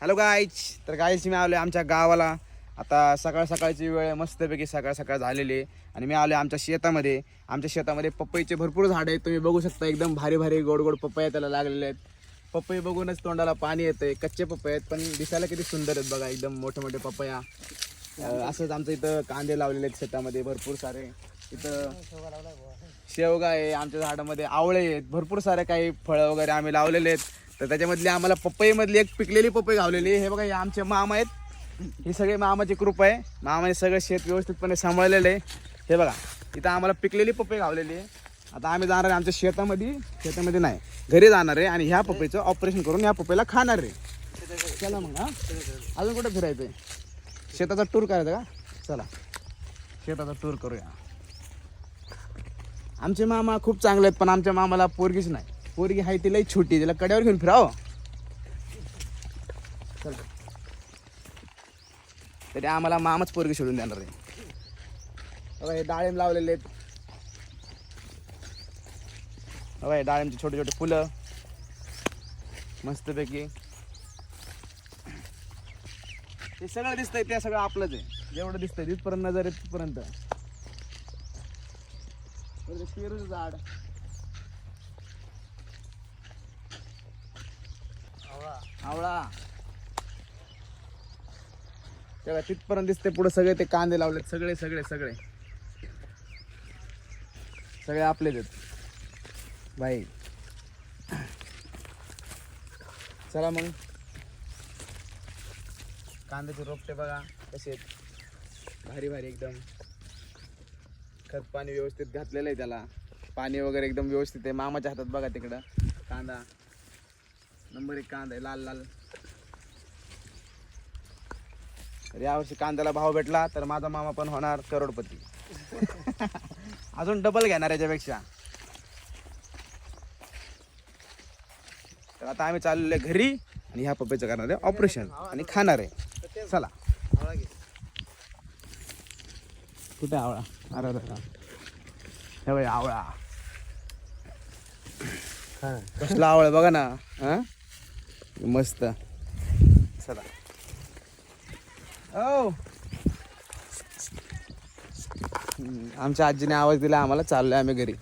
Hello गायच तर गायच मी आलो आमच्या गावाला. आता सकाळ सकाळची वेळ मस्तपैकी सकाळ सकाळ झालेली आहे. आणि मी आलो आमच्या शेतामध्ये. आमच्या शेतामध्ये पपईचे भरपूर झाड आहेत. तुम्ही बघू शकता एकदम भारी भारी गोड गोड पपया त्याला लागलेले आहेत. पपई बघूनच तोंडाला पाणी येतंय. कच्चे पपई आहेत पण दिसायला किती सुंदर आहेत बघा एकदम मोठे मोठे पपया. असंच आमचं इथं कांदे लावलेले आहेत शेतामध्ये भरपूर सारे. इथं शेवगा आहे आमच्या झाडामध्ये आवळे आहेत. भरपूर सारे काही फळं वगैरे आम्ही लावलेले आहेत. तर त्याच्यामधली आम्हाला पपईमधली एक पिकलेली पपई घावलेली आहे. हे बघा हे आमचे मामा आहेत. ही सगळे मामाची कृपा आहे. मामाने सगळं शेत व्यवस्थितपणे सांभाळलेलं आहे. हे बघा इथं आम्हाला पिकलेली पपई घावलेली आहे. आता आम्ही जाणार आहे आमच्या शेतामध्ये. शेतामध्ये नाही घरी जाणार आहे आणि ह्या पपईचं ऑपरेशन करून ह्या पपईला खाणार आहे. चला मग हा? अजून कुठं फिरायचं आहे शेताचा टूर करायचा का? चला. शेताचा टूर करूया. आमचे मामा खूप चांगले आहेत पण आमच्या मामाला पोरगीच नाही. पोरगी आहे ती लई छोटी तिला कड्यावर घेऊन फिराव. तरी आम्हाला मामाच पोरगी सोडून देणार आहे. हे डाळिंब लावलेले आहेत. हे डाळिंबचे छोटे छोटे फुलं. मस्तपैकी. ते सगळं दिसतंय ते सगळं आपलंच आहे. जेवढं दिसतंय तिथपर्यंत नजर आहे तिथपर्यंत. पेरूचं झाड. आवळा. तेव्हा तिथपर्यंत दिसते पुढे सगळे ते कांदे लावलेत. सगळे सगळे सगळे. सगळे आपलेच आहेत बाई. चला मग. कांद्याचे रोपटे बघा कसे आहेत. भारी भारी एकदम. खत पाणी व्यवस्थित घातलेलं आहे त्याला. पाणी वगैरे एकदम व्यवस्थित आहे. मामाच्या हातात बघा तिकडं. कांदा. नंबर एक कांदा आहे लाल लाल. तर यावर्षी कांद्याला भाव भेटला तर माझा मामा पण होणार करोडपती. अजून डबल घेणार याच्यापेक्षा. तर आता आम्ही चाललेलो आहे घरी आणि ह्या पप्पीचं करणार आहे ऑपरेशन आणि खाणार आहे. चला. कुठे आवळा? अरे अरे हे बघ आवळा. कसला आवळा बघा ना. हा? मस्त. चला. ओ आमच्या आजीने आवाज दिला आम्हाला चाललोय आम्ही घरी.